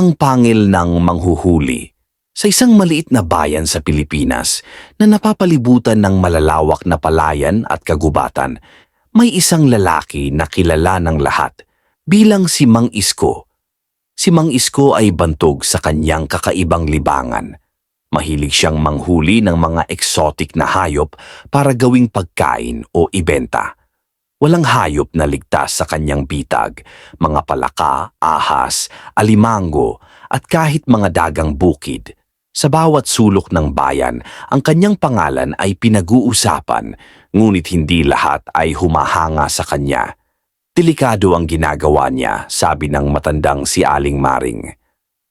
Ang pangil ng manghuhuli sa isang maliit na bayan sa Pilipinas na napapalibutan ng malalawak na palayan at kagubatan, may isang lalaki na kilala ng lahat bilang si Mang Isko. Si Mang Isko ay bantog sa kanyang kakaibang libangan. Mahilig siyang manghuli ng mga exotic na hayop para gawing pagkain o ibenta. Walang hayop na ligtas sa kanyang bitag, mga palaka, ahas, alimango, at kahit mga dagang bukid. Sa bawat sulok ng bayan, ang kanyang pangalan ay pinag-uusapan, ngunit hindi lahat ay humahanga sa kanya. Delikado ang ginagawa niya, sabi ng matandang si Aling Maring.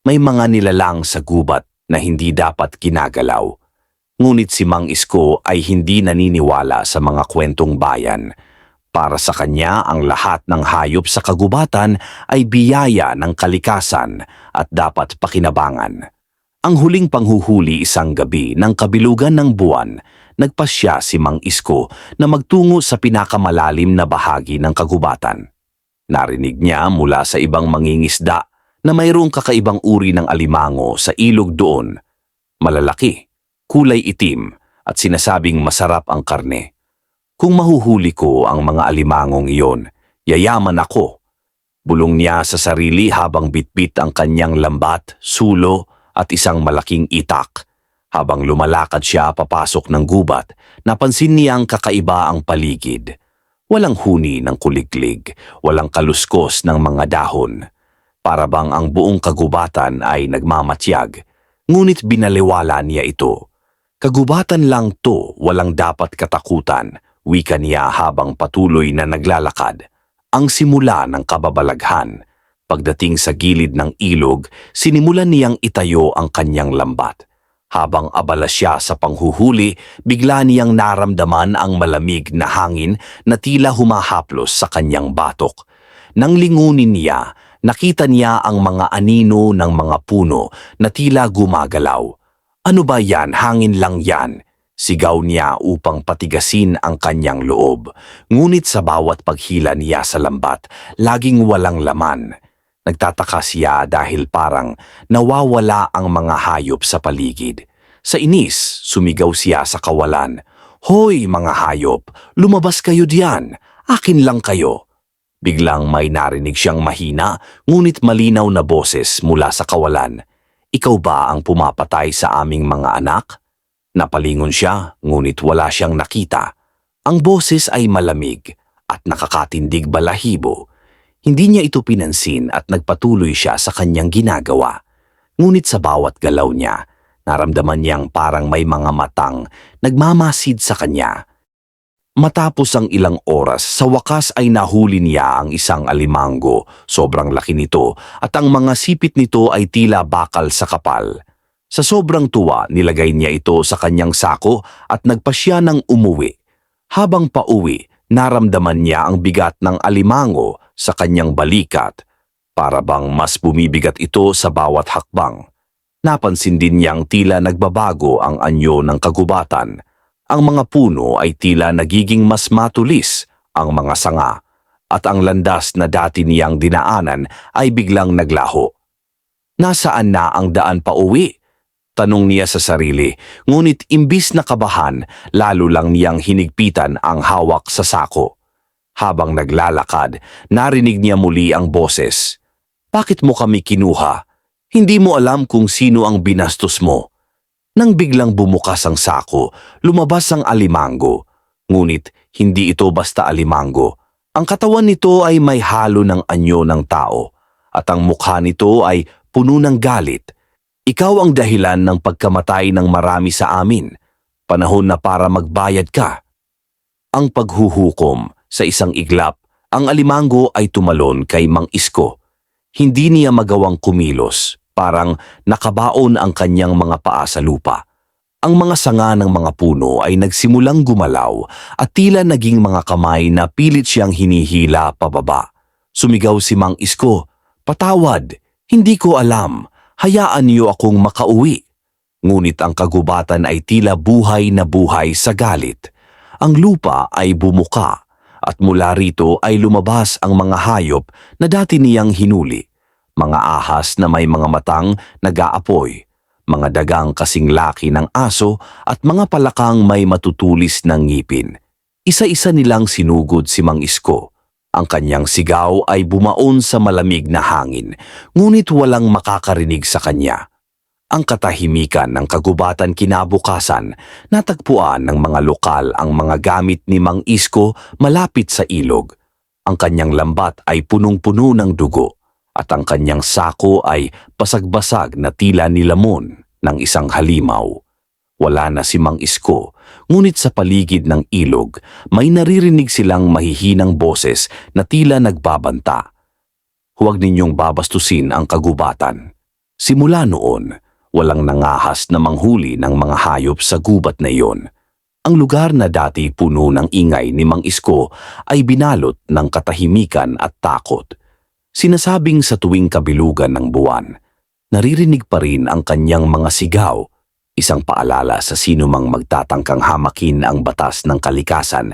May mga nilalang sa gubat na hindi dapat ginagalaw. Ngunit si Mang Isko ay hindi naniniwala sa mga kwentong bayan. Para sa kanya, ang lahat ng hayop sa kagubatan ay biyaya ng kalikasan at dapat pakinabangan. Ang huling panghuhuli isang gabi ng kabilugan ng buwan, nagpasya si Mang Isko na magtungo sa pinakamalalim na bahagi ng kagubatan. Narinig niya mula sa ibang mangingisda na mayroong kakaibang uri ng alimango sa ilog doon. Malalaki, kulay itim at sinasabing masarap ang karne. Kung mahuhuli ko ang mga alimangong iyon, yayaman ako. Bulong niya sa sarili habang bitbit ang kanyang lambat, sulo at isang malaking itak. Habang lumalakad siya papasok ng gubat, napansin niya ang kakaiba ang paligid. Walang huni ng kuliglig, walang kaluskos ng mga dahon. Para bang ang buong kagubatan ay nagmamatyag, ngunit binaliwala niya ito. Kagubatan lang to, walang dapat katakutan, wika niya habang patuloy na naglalakad. Ang simula ng kababalaghan. Pagdating sa gilid ng ilog, sinimulan niyang itayo ang kanyang lambat. Habang abala siya sa panghuhuli, bigla niyang naramdaman ang malamig na hangin na tila humahaplos sa kanyang batok. Nang lingunin niya, nakita niya ang mga anino ng mga puno na tila gumagalaw. Ano ba yan? Hangin lang yan. Sigaw niya upang patigasin ang kanyang loob. Ngunit sa bawat paghila niya sa lambat, laging walang laman. Nagtataka siya dahil parang nawawala ang mga hayop sa paligid. Sa inis, sumigaw siya sa kawalan. Hoy mga hayop, lumabas kayo diyan. Akin lang kayo. Biglang may narinig siyang mahina, ngunit malinaw na boses mula sa kawalan. Ikaw ba ang pumapatay sa aming mga anak? Napalingon siya, ngunit wala siyang nakita. Ang boses ay malamig at nakakatindig balahibo. Hindi niya ito pinansin at nagpatuloy siya sa kanyang ginagawa. Ngunit sa bawat galaw niya, naramdaman niyang parang may mga matang nagmamasid sa kanya. Matapos ang ilang oras, sa wakas ay nahuli niya ang isang alimango. Sobrang laki nito at ang mga sipit nito ay tila bakal sa kapal. Sa sobrang tuwa, nilagay niya ito sa kanyang sako at nagpasya ng umuwi. Habang pauwi, naramdaman niya ang bigat ng alimango sa kanyang balikat. Para bang mas bumibigat ito sa bawat hakbang. Napansin din niyang tila nagbabago ang anyo ng kagubatan. Ang mga puno ay tila nagiging mas matulis ang mga sanga at ang landas na dati niyang dinaanan ay biglang naglaho. Nasaan na ang daan pa uwi? Tanong niya sa sarili, ngunit imbis na kabahan, lalo lang niyang hinigpitan ang hawak sa sako. Habang naglalakad, narinig niya muli ang boses. Bakit mo kami kinuha? Hindi mo alam kung sino ang binastos mo. Nang biglang bumukas ang sako, lumabas ang alimango. Ngunit hindi ito basta alimango. Ang katawan nito ay may halo ng anyo ng tao at ang mukha nito ay puno ng galit. Ikaw ang dahilan ng pagkamatay ng marami sa amin. Panahon na para magbayad ka. Ang paghuhukom sa isang iglap, ang alimango ay tumalon kay Mang Isko. Hindi niya magawang kumilos, parang nakabaon ang kanyang mga paa sa lupa. Ang mga sanga ng mga puno ay nagsimulang gumalaw at tila naging mga kamay na pilit siyang hinihila pababa. Sumigaw si Mang Isko, Patawad, hindi ko alam, hayaan niyo akong makauwi. Ngunit ang kagubatan ay tila buhay na buhay sa galit. Ang lupa ay bumuka at mula rito ay lumabas ang mga hayop na dati niyang hinuli. mga ahas na may mga matang nag-aapoy, mga dagang kasing laki ng aso at mga palakang may matutulis ng ngipin. Isa-isa nilang sinugod si Mang Isko. Ang kanyang sigaw ay bumaon sa malamig na hangin, ngunit walang makakarinig sa kanya. Ang katahimikan ng kagubatan kinabukasan, natagpuan ng mga lokal ang mga gamit ni Mang Isko malapit sa ilog. Ang kanyang lambat ay punong-puno ng dugo at ang kanyang sako ay basag-basag na tila nilamon ng isang halimaw. Wala na si Mang Isko, ngunit sa paligid ng ilog, may naririnig silang mahihinang boses na tila nagbabanta. Huwag ninyong babastusin ang kagubatan. Simula noon, walang nangahas na manghuli ng mga hayop sa gubat na iyon. Ang lugar na dati puno ng ingay ni Mang Isko ay binalot ng katahimikan at takot. Sinasabing sa tuwing kabilugan ng buwan, naririnig pa rin ang kanyang mga sigaw, isang paalala sa sino mang magtatangkang hamakin ang batas ng kalikasan,